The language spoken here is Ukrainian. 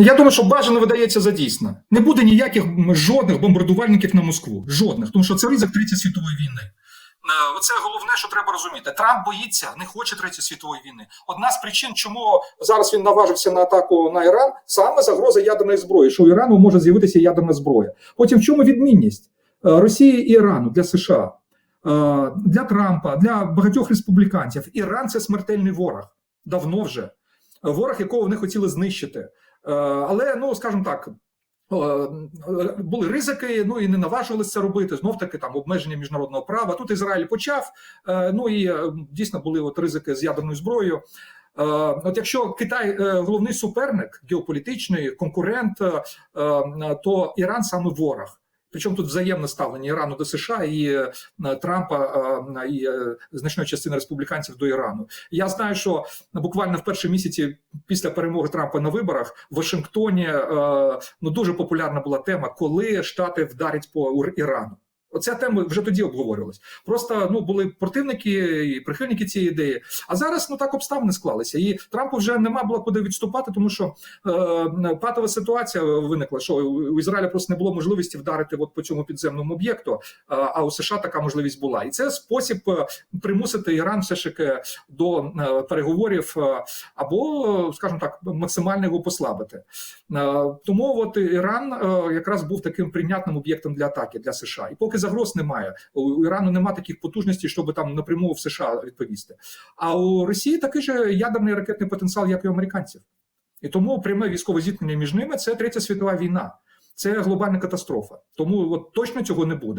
Я думаю, що бажано видається за дійсне. Не буде ніяких жодних бомбардувальників на Москву. Жодних, тому що це ризик Третьої світової війни. Е, Оце головне, що треба розуміти. Трамп боїться, не хоче Третьої світової війни. Одна з причин, чому зараз він наважився на атаку на Іран, саме загроза ядерної зброї, що у Ірану може з'явитися ядерна зброя. Потім в чому відмінність е, Росії і Ірану для США, Е, для Трампа, для багатьох республіканців? Іран це смертельний ворог. Давно вже ворог, якого вони хотіли знищити. Е, Але ну скажімо так. Були ризики, ну і не наважилися це робити. Знов таки там обмеження міжнародного права. Тут Ізраїль почав. е, Ну і е, дійсно були от ризики з ядерною зброєю. От якщо Китай головний суперник, геополітичний конкурент, то Іран саме ворог. Причому тут взаємне ставлення Ірану до США і е, Трампа і е, значної частини республіканців до Ірану. Я знаю, що буквально в перші місяці після перемоги Трампа на виборах в Вашингтоні е, ну дуже популярна була тема, коли Штати вдарять по Ірану. Оця тема вже тоді обговорювалась. Просто ну були противники і прихильники цієї ідеї. А зараз ну так обставини склалися, і Трампу вже нема було куди відступати, тому що е, патова ситуація виникла, що у Ізраїля просто не було можливості вдарити от по цьому підземному об'єкту. а- А у США така можливість була, і це спосіб е, примусити Іран все ж таки до е, переговорів е, або, скажімо так, максимально його послабити. Е, Тому от Іран е, якраз був таким прийнятним об'єктом для атаки для США. І поки загроз немає, у Ірану немає таких потужностей, щоб там напряму в США відповісти. А у Росії такий же ядерний ракетний потенціал, як і у американців. І тому пряме військове зіткнення між ними це третя світова війна. Це глобальна катастрофа. Тому от точно цього не буде.